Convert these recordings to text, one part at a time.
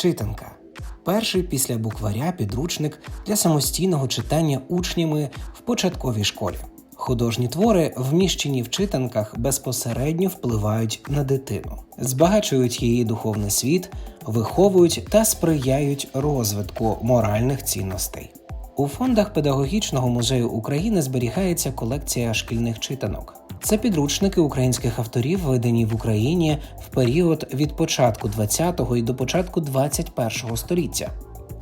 Читанка. Перший після букваря підручник для самостійного читання учнями в початковій школі. Художні твори, вміщені в читанках, безпосередньо впливають на дитину, збагачують її духовний світ, виховують та сприяють розвитку моральних цінностей. У фондах Педагогічного музею України зберігається колекція шкільних читанок. Це підручники українських авторів, видані в Україні в період від початку 20-го і до початку 21-го століття.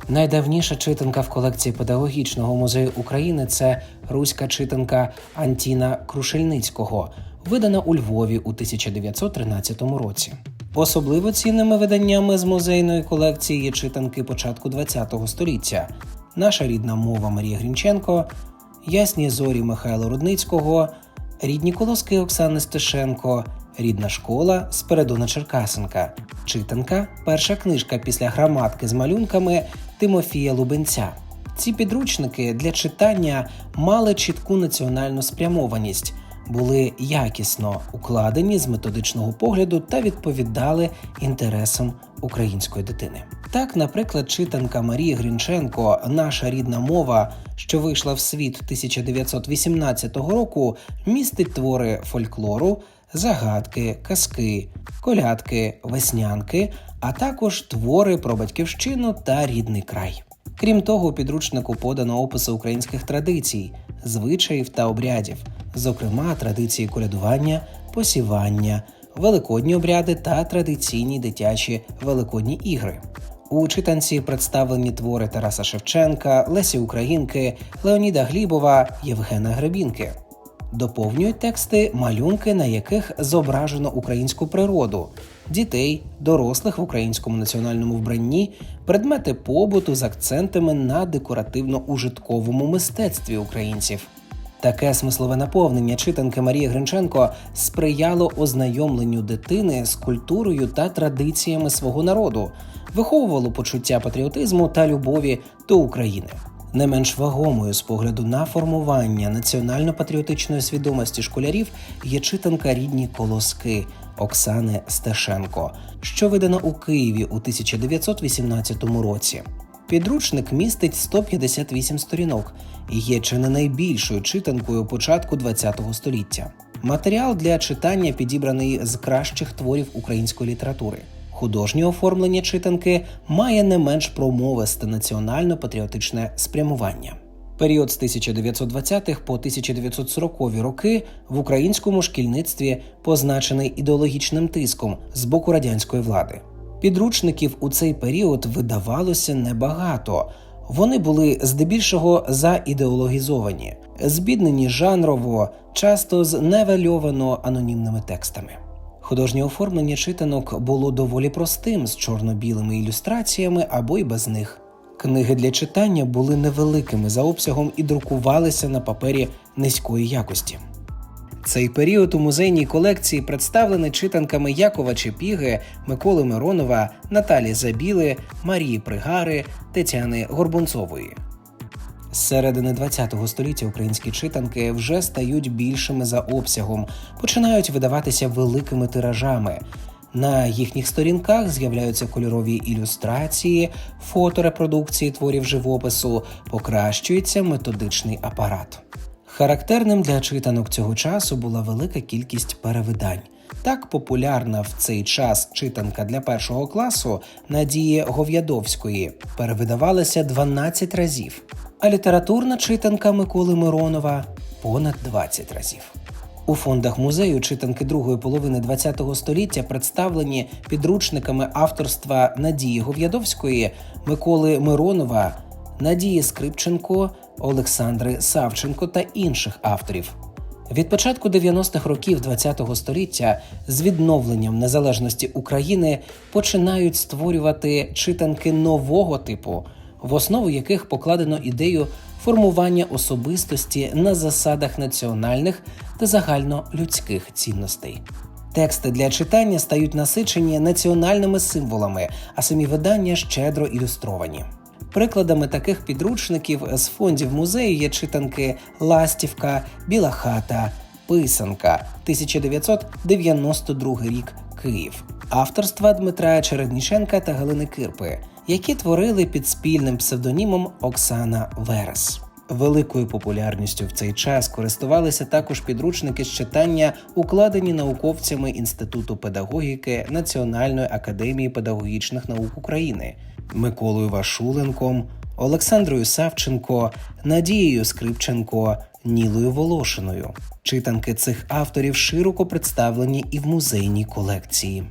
Найдавніша читанка в колекції Педагогічного музею України це руська читанка Антіна Крушельницького, видана у Львові у 1913 році. Особливо цінними виданнями з музейної колекції є читанки початку ХХ століття, наша рідна мова Марії Грінченко, Ясні зорі Михайла Рудницького, рідні колоски Оксани Стешенко, рідна школа Спередона Черкасенка, читанка, перша книжка після граматки з малюнками Тимофія Лубенця. Ці підручники для читання мали чітку національну спрямованість, були якісно укладені з методичного погляду та відповідали інтересам української дитини. Так, наприклад, читанка Марії Грінченко Наша рідна мова, що вийшла в світ 1918 року, містить твори фольклору, загадки, казки, колядки, веснянки, а також твори про батьківщину та рідний край. Крім того, у підручнику подано описи українських традицій, звичаїв та обрядів, зокрема традиції колядування, посівання, великодні обряди та традиційні дитячі великодні ігри. У читанці представлені твори Тараса Шевченка, Лесі Українки, Леоніда Глібова, Євгена Гребінки. Доповнюють тексти малюнки, на яких зображено українську природу, дітей, дорослих в українському національному вбранні, предмети побуту з акцентами на декоративно-ужитковому мистецтві українців. Таке смислове наповнення читанки Марії Гринченко сприяло ознайомленню дитини з культурою та традиціями свого народу, виховувало почуття патріотизму та любові до України. Не менш вагомою з погляду на формування національно-патріотичної свідомості школярів є читанка рідні колоски Оксани Стешенко, що видана у Києві у 1918 році. Підручник містить 158 сторінок і є чи не найбільшою читанкою початку ХХ століття. Матеріал для читання підібраний з кращих творів української літератури. Художнє оформлення читанки має не менш промовисте національно-патріотичне спрямування. Період з 1920-х по 1940-ві роки в українському шкільництві позначений ідеологічним тиском з боку радянської влади. Підручників у цей період видавалося небагато. Вони були здебільшого заідеологізовані, збіднені жанрово, часто з невельовано анонімними текстами. Художнє оформлення читанок було доволі простим з чорно-білими ілюстраціями або й без них. Книги для читання були невеликими за обсягом і друкувалися на папері низької якості. Цей період у музейній колекції представлений читанками Якова Чепіги, Миколи Миронова, Наталі Забіли, Марії Пригари, Тетяни Горбунцової. З середини ХХ століття українські читанки вже стають більшими за обсягом, починають видаватися великими тиражами. На їхніх сторінках з'являються кольорові ілюстрації, фоторепродукції творів живопису, покращується методичний апарат. Характерним для читанок цього часу була велика кількість перевидань. Так популярна в цей час читанка для першого класу Надії Гов'ядовської перевидавалася 12 разів, а літературна читанка Миколи Миронова понад 20 разів. У фондах музею читанки другої половини ХХ століття представлені підручниками авторства Надії Гов'ядовської, Миколи Миронова, Надії Скрипченко, Олександри Савченко та інших авторів. Від початку 90-х років ХХ століття з відновленням незалежності України починають створювати читанки нового типу, в основу яких покладено ідею формування особистості на засадах національних та загальнолюдських цінностей. Тексти для читання стають насичені національними символами, а самі видання щедро ілюстровані. Прикладами таких підручників з фондів музею є читанки Ластівка, Біла хата, Писанка, 1992 рік Київ, авторства Дмитра Чередніченка та Галини Кирпи, які творили під спільним псевдонімом Оксана Верес. Великою популярністю в цей час користувалися також підручники з читання, укладені науковцями Інституту педагогіки Національної академії педагогічних наук України Миколою Вашуленком, Олександрою Савченко, Надією Скрипченко, Нілою Волошиною. Читанки цих авторів широко представлені і в музейній колекції.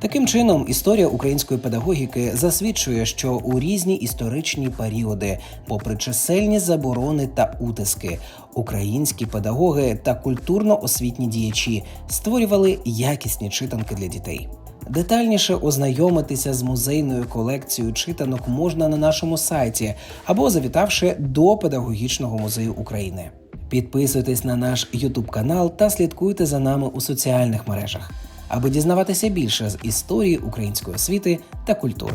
Таким чином, історія української педагогіки засвідчує, що у різні історичні періоди, попри чисельні заборони та утиски, українські педагоги та культурно-освітні діячі створювали якісні читанки для дітей. Детальніше ознайомитися з музейною колекцією читанок можна на нашому сайті або завітавши до Педагогічного музею України. Підписуйтесь на наш YouTube канал та слідкуйте за нами у соціальних мережах, аби дізнаватися більше з історії української освіти та культури.